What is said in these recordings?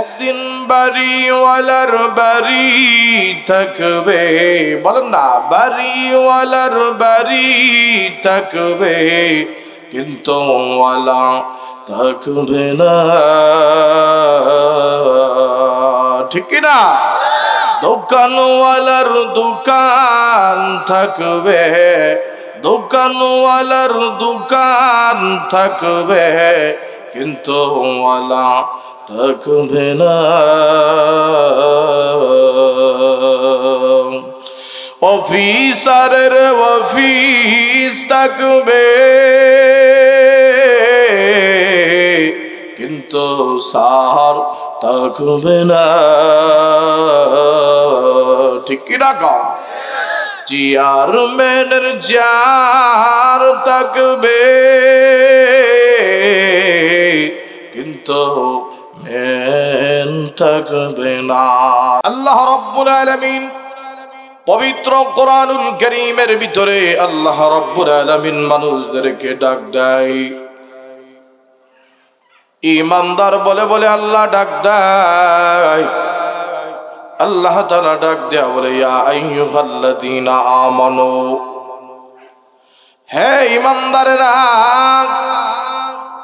একদিন বাড়িওয়ালার বাড়ি থাকবে। বলেন না, বাড়িওয়ালার বাড়ি থাকবে, কিন্তু ওয়ালা থাকবে না। ঠিক না? দোকানওয়ালার দোকান থাকবে, দোকানওয়ালার দোকান থাকবে, কিন্তু ওয়ালা থাকবে না। অফিসারের অফিস থাকবে। কিন্তু সার থাকবে না। ঠিক কি না কম চেয়ার থাকবে। কিন্তু থাকবে না। আল্লাহ রব্বুল আলামিন পবিত্র কোরআনুল করিমের ভিতরে আল্লাহ রব্বুল আলামিন মানুষদেরকে ডাক দেয়। ইমানদার বলে বলে আল্লাহ ডাক দেয়। আল্লাহ তাআলা ডাক দেয়া বলে আমানু, হে ইমানদারেরা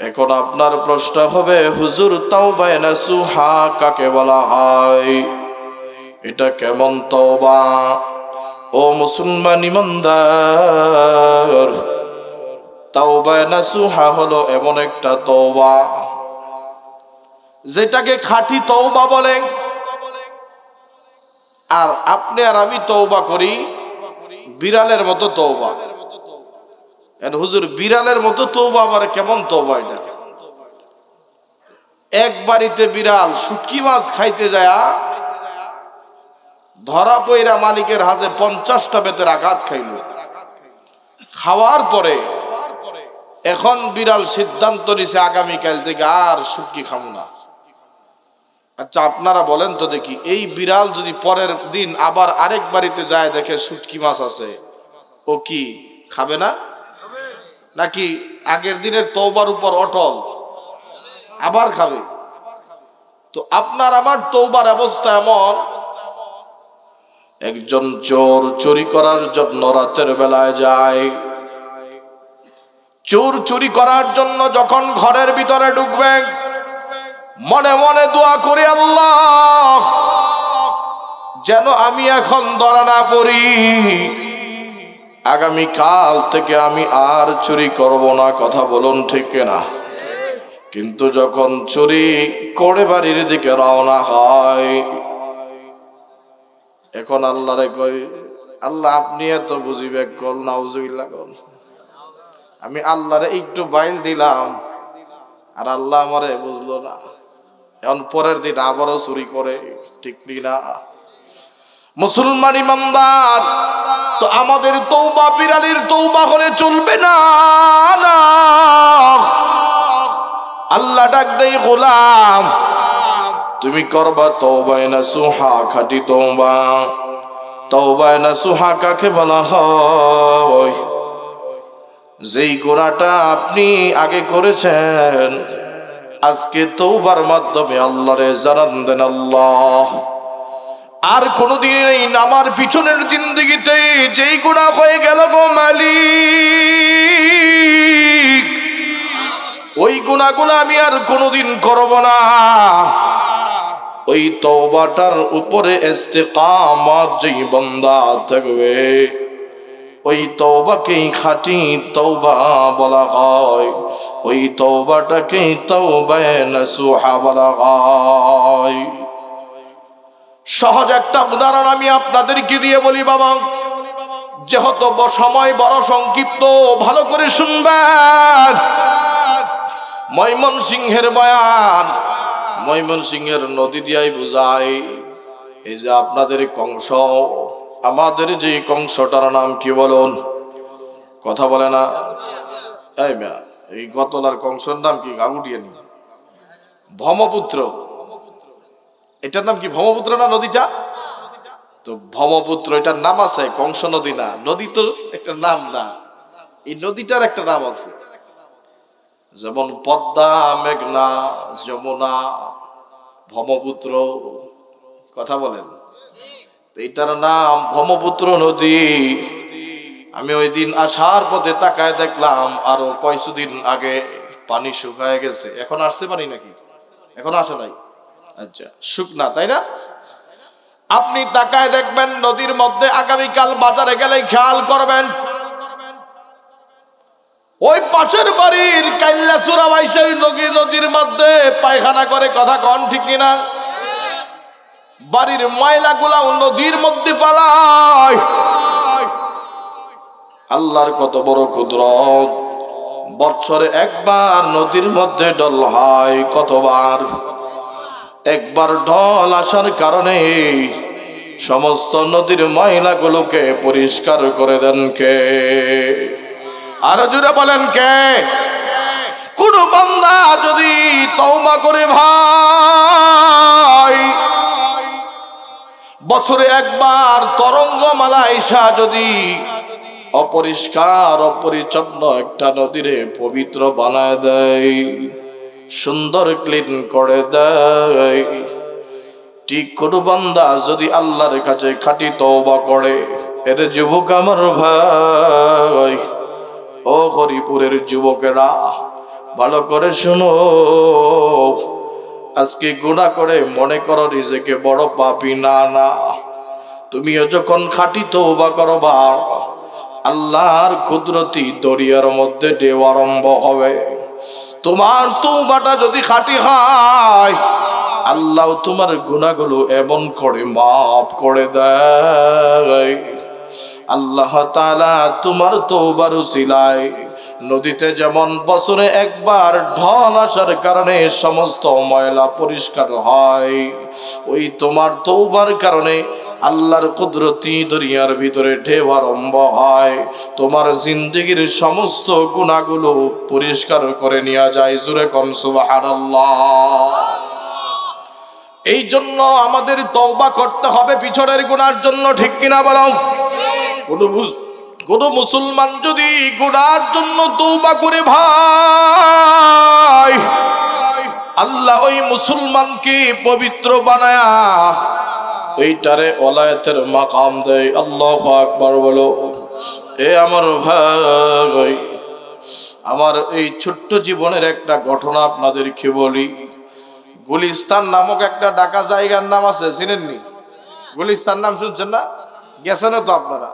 এখন আপনার প্রশ্ন হবে, হুজুর, তওবায়ে নাসুহা কাকে বলা হয়? এটা কেমন তওবা? ও মুসলমান ইমানদার, তাওবায়ে নাসুহা হলো এমন একটা তওবা। যেটাকে খাঁটি তওবা বলে। আর আপনি আর আমি তওবা করি, বিড়ালের মতো তওবা। হুজুর বিড়ালের মতো তওবা আবার কেমন তওবা এটা? এক বাড়িতে বিড়াল শুটকি মাছ খাইতে যায় ধরা পইরা মালিকের হাজে পঞ্চাশটা বেতের আঘাত খাইল। খাওয়ার পরে এখন বিড়াল সিদ্ধান্ত নিছে আগামীকাল থেকে আর শুটকি খাব না। আচ্ছা আপনারা বলেন তো দেখি, এই বিড়াল যদি পরের দিন আবার আরেক বাড়িতে যায় দেখে শুটকি মাছ আছে, ও কি খাবে না? নাকি আগের দিনের তৌবার উপর অটল? আবার খাবে। তো আপনার আমার তৌবার অবস্থা এমন, একজন চোর চুরি করার জন্য রাতের বেলায় যায়। চোর চুরি করার জন্য যখন ঘরের ভিতরে ঢুকবে, মনে মনে দোয়া করি, আল্লাহ, যেন আমি এখন ধরা না পড়ি। আগামী কাল থেকে আমি আর চুরি করব না, কথা বলুন ঠিক না কিন্তু যখন চুরি করে বাড়ির দিকে রওনা হয়, এখন আল্লাহরে কই, আল্লাহ আপনি এত বুঝিবে কল, নাউজুবিল্লাহ কল। আমি আল্লাহরে একটু বাইল দিলাম, আর আল্লাহ আমারে বুঝলো না। এখন পরের দিন আবারও চুরি করে, ঠিক না মুসলমান ইমানদার তো আমাদের তৌবা বিড়ালির তৌবা হলে চলবে না আল্লাহ ডাক দেই গোলাম, তুমি করবা তৌবায় না সুহা, খাটি তৌবা তৌবায় না সুহা কাকে বলা হয়? যেই গোনাটা আপনি আগে করেছেন, আজকে তৌবার মাধ্যমে আল্লাহরে জানান দেন আল্লাহ। আর কোনোদিন এই নামার পিছনের জিন্দগিতে যেই গুণা হয়ে গেল গো মালিক, ওই গুণাগুলো আমি আর কোনোদিন করব না। ওই তওবাটার উপরে ইস্তেকামত যেই বান্দা থাকবে, ওই তওবাকেই খাঁটি তওবা বলা হয়, ওই তওবাটাকেই তওবায়ে নসুহা বলা হয়। সহজ একটা উদাহরণ আমি আপনাদেরকে দিয়ে বলি, বাবা। যেহেতু সময় বড় সংক্ষিপ্ত, ভালো করে শুনবেন। ময়মন সিংহের বয়ান, ময়মনসিংহের নদী দিয়াই বুঝায় এই যে আপনাদের কংস, আমাদের যে কংসটার নাম কি বলুন? কথা বলে না? এই গতলার কংসর নাম কি? গাগুটিয়ে নি ভমপুত্র এটার নাম কি ভমপুত্র না নদীটা? তো ভমপুত্র এটার নাম আছে কংস নদী না। নদী তো একটা নাম না। এই নদীটার একটা নাম আছে। যেমন পদ্মা, মেঘনা, যমুনা ভমপুত্র কথা বলেন। এটার নাম ভমপুত্র নদী। আমি ওই দিন আসার পথে তাকায় দেখলাম, আরও কয়েকদিন আগে পানি শুকায় গেছে। এখন আসছে পানি নাকি? এখন আসে নাই? আচ্ছা শুকনা, তাই না? আপনি তাকায় দেখবেন নদীর মধ্যে আগামীকাল বাজারে গেলে খেয়াল করবেন। ওই পাশের বাড়ির কাল্লা সুরাবাই সেই নদী নদীর মধ্যে পায়খানা করে কথা কন, ঠিক কিনা বাড়ির ময়লাগুলা নদীর মধ্যে পালায়। আল্লাহর কত বড় কুদরত। বছরে একবার নদীর মধ্যে ডল হয়, কতবার? একবার ঢল আসার কারণে সমস্ত নদীর ময়লাগুলোকে পরিষ্কার করে দেন কে? আরও জুড়ে বলেন কে? কোন বান্দা যদি তওবা করে ভাই, বছরে একবার তরঙ্গমালা ঈশা যদি অপরিষ্কার, অপরিচ্ছন্ন একটা নদীরে পবিত্র বানায় দেয়। সুন্দর ক্লিন করে দেয়। ঠিক কোনো বান্দা যদি আল্লাহর কাছে খাটি তওবা করে, এর যুবক আমার ভাই। ও হরিপুরের যুবকেরা, ভালো করে শুনো। আজকে গুণা করে মনে করো নিজেকে বড় পাপি, না না। তুমিও যখন খাটি তৌবা করবা, আল্লাহর কুদরতি দরিয়ার মধ্যে ঢেউ আরম্ভ হবে। তোমার তৌবাটা যদি খাটি হয় আল্লাহ তোমার গুণাগুলো এমন করে মাফ করে দেয়। আল্লাহ তাআলা তোমার তৌবার উসিলায় নদীতে যেমন বছরে একবার ঢল আসার কারণে সমস্ত ময়লা পরিষ্কার হয়, ওই তোমার তৌবার কারণে আল্লাহর কুদরতি দরিয়ার ভিতরে ঢেউ আরম্ভ হয়। তোমার জিন্দগির সমস্ত গুণাগুলো পরিষ্কার করে নেওয়া যায় জুরে কন, সুবহানাল্লাহ। এই জন্য আমাদের তওবা করতে হবে পিছনের গুনার জন্য, ঠিক কিনা বলো? কোন মুসলমান যদি গুনার জন্য তৌবা করে ভাই, আল্লাহ ওই মুসলমানকে পবিত্র বানায়া ওইটারে ওলায়তের মাকাম দেয়। আল্লাহ আকবার বলো, এ আমার ভাই, আমার এই ছোট্ট জীবনের একটা ঘটনা আপনাদেরকে বলি। গুলিস্তান নামক একটা ডাকা জায়গার নাম আছে, চিনেননি? গুলিস্তান নাম শুনছেন না? গেছেন তো আপনারা।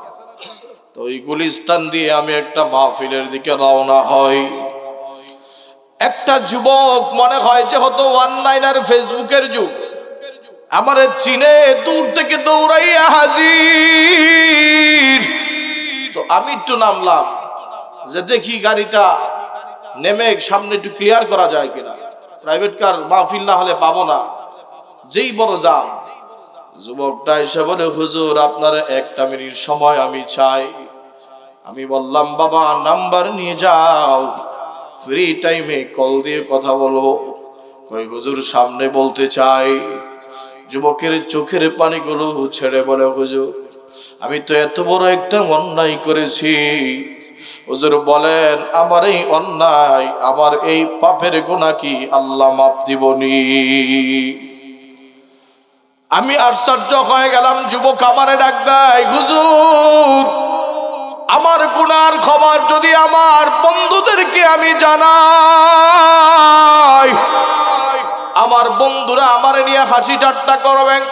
তো ওই গুলিস্তান দিয়ে আমি একটা মাহফিলের দিকে রওনা হই। একটা যুবক মনে হয় যে হতো অনলাইন আর ফেসবুকের যুগ, আমার চিনে দূর থেকে দৌড়াইয়া হাজির। তো আমি একটু নামলাম যে দেখি গাড়িটা নেমে সামনে একটু ক্লিয়ার করা যায় কিনা। প্রাইভেট কার মাহফিল না হলে পাবো না। যেই বড় যান যুবকটা এসে বলে, হুজুর, আপনার একটা মিনিট সময় আমি চাই। আমি বললাম, বাবা, নাম্বার নিয়ে যাও। ফ্রি টাইমে কল দিয়ে কথা বলব। কই, হুজুর, সামনে বলতে চাই। যুবকের চোখের পানিগুলো ছেড়ে বলে, হুজুর, আমি তো এত বড় একটা অন্যায় করেছি। হুজুর বলেন, আমার এই অন্যায়, আমার এই পাপের গোনা কি আল্লাহ মাপ দিবনি? আমি আশ্চর্য হয়ে গেলাম, যুবক আমারে ডাক দেয়, হুজুর, আমার গুনার খবর যদি আমার বন্ধুদেরকে আমি জানাই, আমার বন্ধুরা আমার নিয়ে হাসি ঠাট্টা করবেন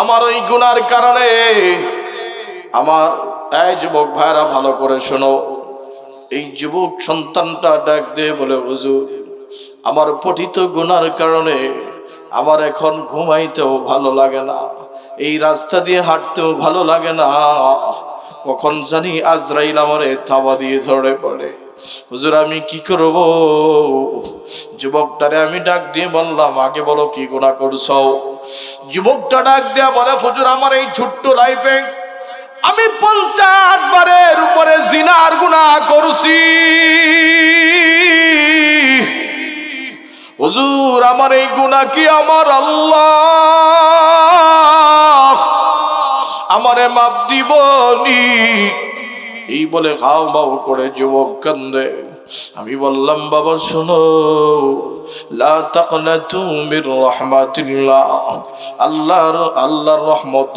আমার ওই গুনার কারণে আমার, এই যুবক ভাইরা ভালো করে শোনো, এই যুবক সন্তানটা ডাক দিয়ে বলে, হুজুর, আমার পঠিত গুনার কারণে আমার এখন ঘুমাইতেও ভালো লাগে না। এই রাস্তা দিয়ে হাঁটতেও ভালো লাগে না। কখন জানি আজরাইল আমারে থাবা দিয়ে ধরে পড়ে। হুজুর, আমি কি করব? যুবকটারে আমি ডাক দিয়ে বললাম, আগে বলো কি গুণা করছ? যুবকটা ডাক দেয়া বলে, হুজুর, আমার এই ছোট্ট লাইফে আমি পঞ্চাশ বারের উপরে জিনার গুণা করছি। হুজুর, আমার এই গুণা কি আমার আল্লাহ? আমারে মাপ দিবনি। এই বলে খাও বাউ করে যুবক কান্দে। আমি বললাম, বাবা, শোনো আল্লাহর আল্লাহর রহমত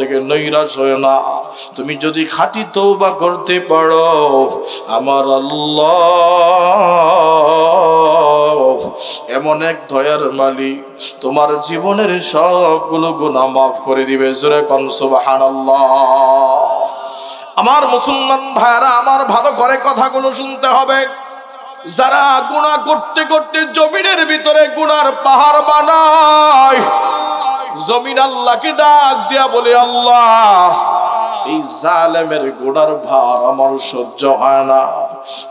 না। তুমি যদি খাঁটি তওবা করতে পারো, আমার আল্লাহ এমন এক দয়ার মালিক। তোমার জীবনের সবগুলো গুনাহ মাফ করে দিবে, জোরে কন, সুবহানাল্লাহ। আমার মুসলমান ভাইরা আমার ভালো করে কথাগুলো শুনতে হবে। যারা গুণা করতে করতে জমিনের ভিতরে গুনার পাহাড় বানায়, জমিন আল্লাহকে ডাক দিয়া বলে, আল্লাহ, এই জালেমের গোড়ার ভার আমার সহ্য হয় না।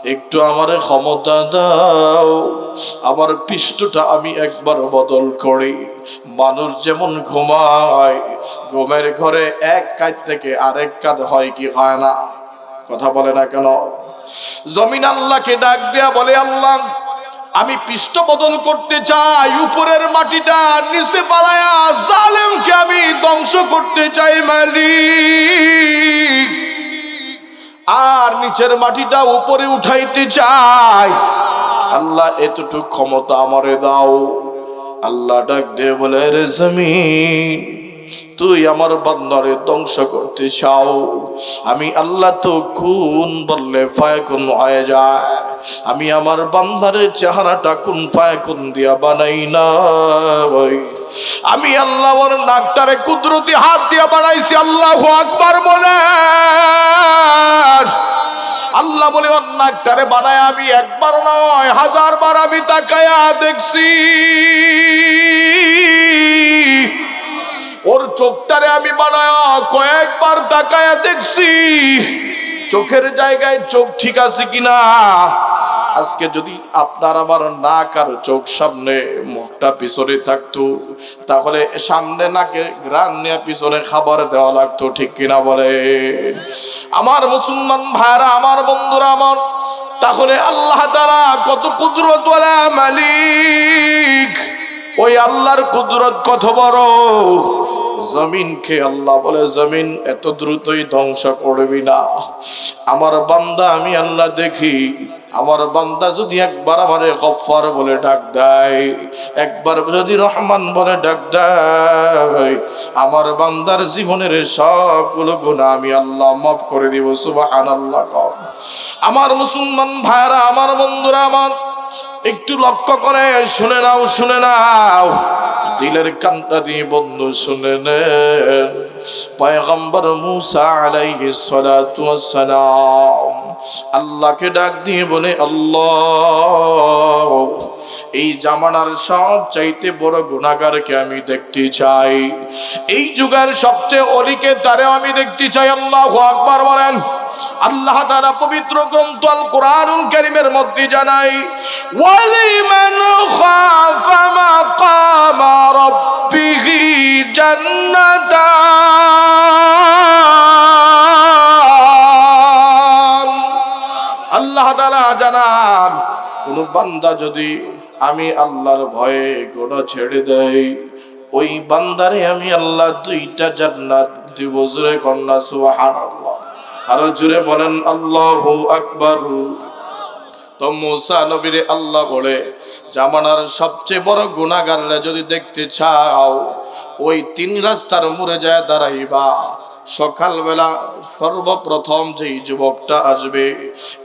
একটু আমার ক্ষমতা দাও। আমার পৃষ্ঠটা আমি একবার বদল করি। মানুষ যেমন ঘুমায়, ঘুমের ঘরে এক কাজ থেকে আরেক কাজ হয় কি হয় না? কথা বলে না কেন? জমিন আল্লাহকে ডাক দেয়া বলে, আল্লাহ, আমি পৃষ্ঠ বদল করতে চাই, উপরের মাটিটা নিচে পালায়া জালেমকে আমি ধ্বংস করতে চাই, মালিক। আর নিচের মাটিটা উপরে উঠাইতে চাই। আল্লাহ, এতটুকু ক্ষমতা আমারে দাও। আল্লাহ ডাক দিয়ে বলে রে জমিন তুই আমার বান্দারে ধ্বংস করতে চাও। আমি আল্লাহ তো কোন বললে ফায়াকুন হয়ে যায়। আমি আমার বান্দারের চেহারাটা কোন ফায়াকুন দিয়া বানাই না আমি আল্লাহ ওর নাকটারে কুদরতি হাত দিয়া বানাইছি, আল্লাহ আকবার বলে। আল্লাহ বলে, ওর নাকটারে বানায় আমি একবার নয়, হাজার বার আমি তাকায়া দেখছি। চোখটারে আমি বানায় কয়েকবার তাকায়া দেখছি। চোখের জায়গায় চোখ ঠিক আছে কিনা? আজকে যদি আপনার আমার নাক আর চোখ সামনে মুখটা পিছনে থাকতো, তাহলে সামনে নাকে গ্রান নিয়ে পিছনে খাবার দেওয়া লাগতো, ঠিক কিনা বলে আমার মুসলমান ভাইরা আমার বন্ধুরা, আমার, তাহলে আল্লাহ তারা কত কুদরত মালিক। ওই আল্লাহর কুদরত কত বড়? জমিনকে আল্লাহ বলে, জমিন এত দ্রুতই ধ্বংস করবি না। আমার বান্দা, আমি আল্লাহ দেখি। আমার বান্দা যদি একবার আমারে গফার বলে ডাক দেয়, একবার যদি রহমান বলে ডাক দেয়, আমার বান্দার জীবনের সবগুলো গুণা আমি আল্লাহ মাফ করে দিব আল্লাহ আমার মুসলমান ভাইরা আমার বন্ধুরা, আমার একটু লক্ষ্য করে, শুনে নাও শুনে নাও। দিলের কানটা দিয়ে বন্ধু শুনে নেন। পয়গম্বর মুসা আলাইহি সালাতু ওয়াসসালাম আল্লাহকে ডাক দিয়ে বলে, আল্লাহ জামানার সব চাইতে বড় গুণাগারকে আমি দেখতে চাই। এই যুগের সবচেয়ে অলিকে তারে আমি দেখতে চাই, আল্লাহ আকবার বলেন। আল্লাহ তাআলা পবিত্র গ্রন্থ আল কোরআনুল কারীমের মধ্যে জানাই ওয়ালিমান আল্লাহ তাআলা জানান কোন বান্দা যদি আমি আল্লাহর ভয়ে গোনা ছেড়ে দেই ওই বান্দারে আমি আল্লাহ দুইটা জান্নাত দিব জুড়ে কন্যা, সুবহানাল্লাহ। আরও জুড়ে বলেন, আল্লাহু আকবার। তো মুসা নবীরে আল্লাহ বলে, জামানার সবচেয়ে বড় গুণাগাররা যদি দেখতে চাও, ওই তিন রাস্তার মুড়ে যায় দাঁড়াইবা। সকালবেলা সর্বপ্রথম যেই যুবকটা আসবে,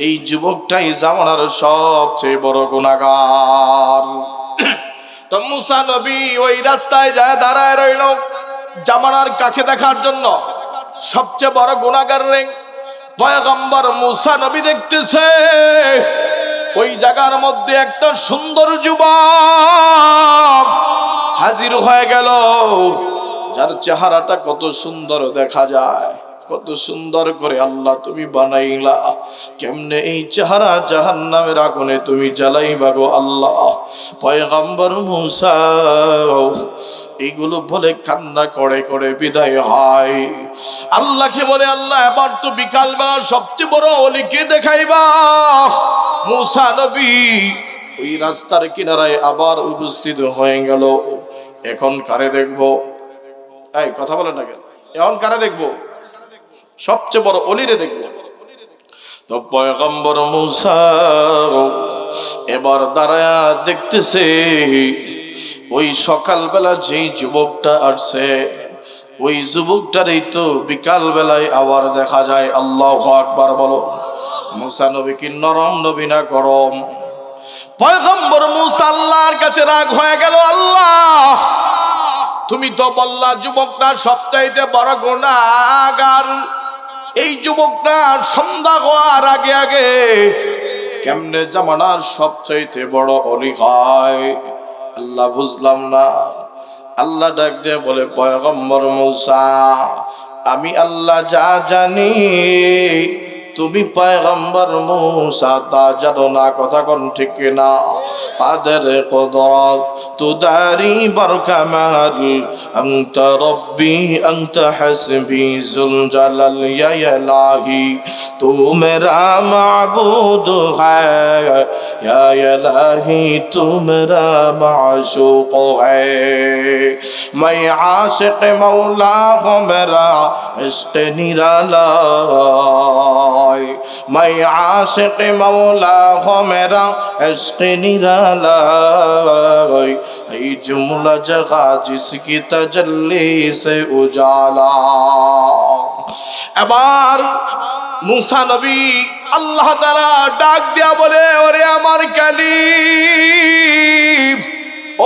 এই যুবকটাই জামানার সবচেয়ে বড় গুণাগার। তো মুসা নবী ওই রাস্তায় যায় দাঁড়ায় রইল জামানার কাছে দেখার জন্য। সবচেয়ে বড় গুণাগার রে। পয়গম্বর মুসা নবী দেখতেছে, ওই জায়গার মধ্যে একটা সুন্দর যুবক হাজির হয়ে গেল। যার চেহারাটা কত সুন্দর দেখা যায়। কত সুন্দর করে আল্লাহ তুমি বানাইলা। কেমনে এই চেহারা জাহান নামের আগুনে তুমি জ্বালাইবা গো আল্লাহ। পয়গম্বর মুসা, এইগুলো বলে কান্না করে করে বিদায় হয়। আল্লাহকে বলে, আল্লাহ, এবার তো বিকালবেলা সবচেয়ে বড় অলিকে দেখাইবা। মুসা নবী ওই রাস্তার কিনারায় আবার উপস্থিত হয়ে গেল। এখন কারে দেখব? এই, কথা বলেন না কেন? এখন কারে দেখব? সবচেয়ে বড় অলিরে দেখব। তো পয়গম্বর মুসা এবার দাঁড়ায়া দেখতেছে, ওই সকালবেলা যেই যুবকটা আসছে, ওই যুবকটারই তো বিকাল বেলায় আবার দেখা যায়। আল্লাহ আকবার বলো। মুসা নবী কি নরম নবী না গরম? পয়গম্বর মুসা আল্লাহর কাছে রাগ হয়ে গেল, আল্লাহ! তুমি তো বললা, যুবকটা সবচাইতে বড় গুণাগার। এই যুবকটা সন্ধ্যা হওয়ার আগে আগে কেমনে জামানার সবচাইতে বড় অলি হয় আল্লাহ বুঝলাম না। আল্লাহ ডাক দিয়ে বলে, পয়গম্বর মৌসা, আমি আল্লাহ যা জানি তুমি পায়গম্বর মুসা তা জানো না কথা কোন ঠিক না তাদের কদরত তুদারি বরকামাল أنت ربي أنت حسبي ذو الجلال يا إلهي تو میرا معبود ہے یا الہی تو میرا معشوق ہے میں عاشق مولا ہوں میرا عشق نرالا হয়। মাই আশেকে মাওলা হমেরা এসকে নিরালায়। এই জুমলা জগা জিসকি তজল্লি সে উজালা। এবার মুসা নবী আল্লাহ তারা ডাক দিয়া বলে, ওরে আমার কালি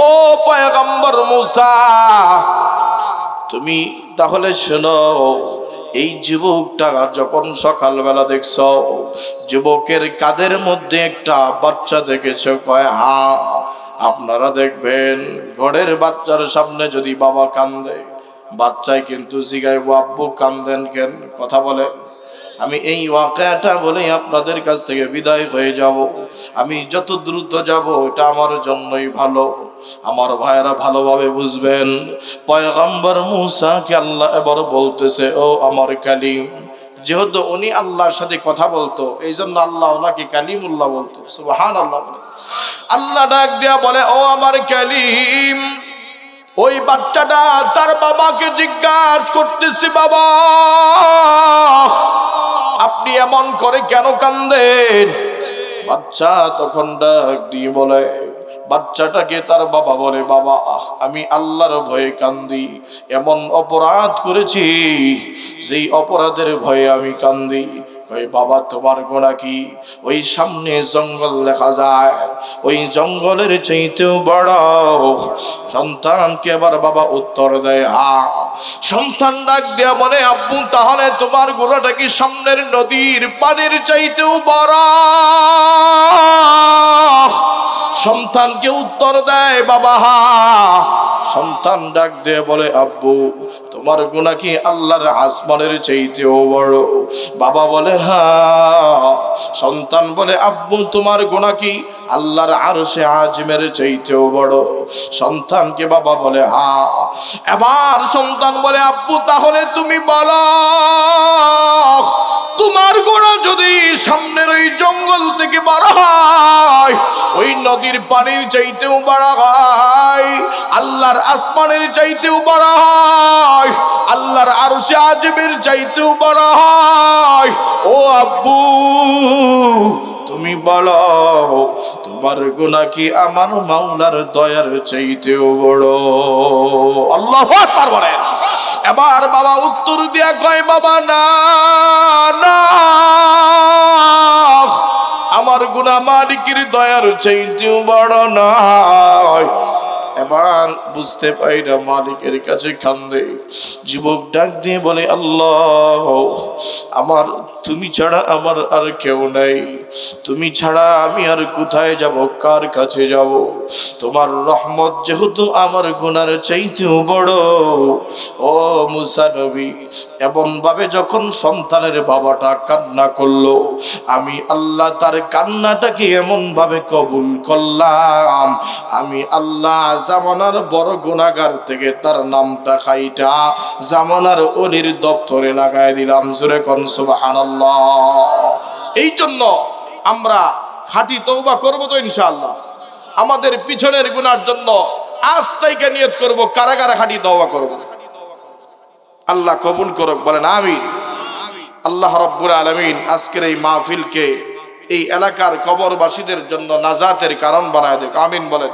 ও পয়গম্বর মুসা, তুমি তাহলে শোনো এই যুবকটা যখন সকালবেলা দেখছ, যুবকের কাদের মধ্যে একটা বাচ্চা দেখেছ, কয়, হা, আপনারা দেখবেন, ঘরের বাচ্চার সামনে যদি বাবা কান্দে, বাচ্চায় কিন্তু জিগাইব, আব্বু কান্দেন কেন? কথা বলেন। আমি এই ওয়াকাটা বলেই আপনাদের কাছ থেকে বিদায় হয়ে যাব। আমি যত দ্রুত যাব এটা আমার জন্যই ভালো। আমার ভাইয়েরা ভালোভাবে বুঝবেন। পয়গম্বর মুসাকে আল্লাহ এবার বলতেছে, ও আমার কালিম। যেহেতু উনি আল্লাহর সাথে কথা বলতো এই জন্য আল্লাহ ওনাকে কালিমুল্লাহ বলতো। সুবাহান আল্লাহ আল্লাহ ডাক দিয়া বলে, ও আমার কালিম, ওই বাচ্চাটা তার বাবাকে জিজ্ঞাসা করতেছি, বাবা। আপনি এমন করে কেন কান্দেন? বাচ্চা তখন ডাক দিয়ে বলে, বাচ্চাটাকে তার বাবা বলে, বাবা আমি আল্লাহর ভয়ে কান্দি, এমন অপরাধ করেছি, যেই অপরাধের ভয়ে আমি কান্দি। ওই বাবা, তোমার গোড়া কি? ওই সামনে জঙ্গল দেখা যায়। ওই জঙ্গলের চাইতেও বড়। সন্তানকে আবার বাবা উত্তর দেয় হা সন্তান ডাক দেয়া বলে, আব্বু, তাহলে তোমার গোড়াটা কি সামনের নদীর পানির চাইতেও বড়? সন্তানকে উত্তর দেয়, বাবা, হা। সন্তান ডাক দিয়ে বলে, আব্বু, তোমার গুণা কি আল্লাহর আসমানের চাইতেও বড়? বাবা বলে সন্তান বলে, আব্বু, তোমার গুণা কি? আল্লাহর আর সে আজমের চাইতেও বড়। সন্তানকে বাবা বলে, হা। এবার সন্তান বলে, আব্বু, তাহলে তুমি বলো, তোমার গোড়া যদি সামনের ওই জঙ্গল থেকে বড় হয়, ওই নদীর পানির চাইতেও বড় হয়, আল্লাহর আসমানের চাইতেও বড় হয়, আল্লাহর আরশে আজমের চাইতেও বড় হয় ও আব্বু, তুমি বলো, তোমার গুণা কি আমার মাওলার দয়ার চাইতেও বড়? আল্লাহ আকবার বলেন। এবার বাবা উত্তর দিয়া কয়, বাবা, না না। আমার গুণা মালিকের দয়ার চাইতেও বড় নয়। এবার বুঝতে পাই না মালিকের কাছে কান্দে। যুবক ডাক দিয়ে বলে, আল্লাহ, আমার, তুমি ছাড়া আমার আর কেউ নাই। তুমি ছাড়া আমি আর কোথায় যাব? কার কাছে যাব? তোমার রহমত যেহেতু আমার গুনার চাইতেও বড়। ও মুসা নবী এমন ভাবে যখন সন্তানের বাবাটা কান্না করল, আমি আল্লাহ তার কান্নাটাকে এমন ভাবে কবুল করলাম। আমি আল্লাহ জামানার বড় গুণাগার থেকে তার নামটা খাইটা জামানার অলির দপ্তরে লাগাই দিলাম, জোরে কনসুবাহান এই জন্য আমরা খাঁটি তৌবা করব তো ইনশাআল্লাহ। আমাদের পিছনের গুনার জন্য আজ তাইকে নিয়ত করব কারা কারা খাঁটি তৌবা করব। আল্লাহ কবুল করুক, বলেন আমিন। আল্লাহ রব্বুল আলমিন আজকের এই মাহফিলকে এই এলাকার কবরবাসীদের জন্য নাজাতের কারণ বানায় দেখ আমিন বলেন।